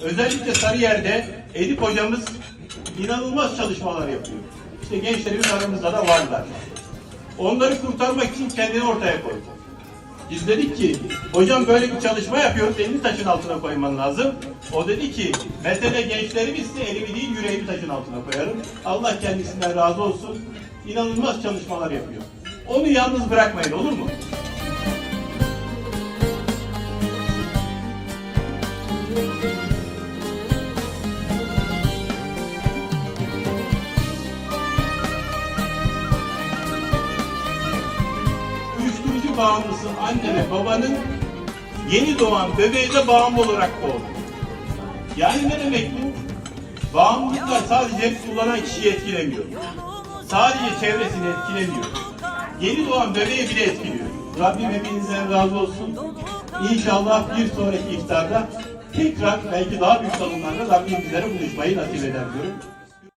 Özellikle Sarıyer'de Edip hocamız inanılmaz çalışmalar yapıyor. İşte gençlerimiz aramızda da varlar. Onları kurtarmak için kendini ortaya koydu. Biz dedik ki, hocam böyle bir çalışma yapıyoruz, elini taşın altına koyman lazım. O dedi ki, mesele gençlerimizse elimi değil yüreğimi taşın altına koyarım. Allah kendisinden razı olsun. İnanılmaz çalışmalar yapıyor. Onu yalnız bırakmayın olur mu? Uyuşturucu bağımlısı anne ve babanın yeni doğan bebeğe de bağımlı olarak doğdu. Yani ne demek bu? Bağımlılıklar sadece kullanan kişiyi etkilemiyor. Sadece çevresini etkilemiyor. Yeni doğan bebeği bile etkiliyor. Rabbim hepinizden razı olsun. İnşallah bir sonraki iftarda tekrar belki daha büyük salonlarda Rabbim bizlere buluşmayı nasip eder diyorum.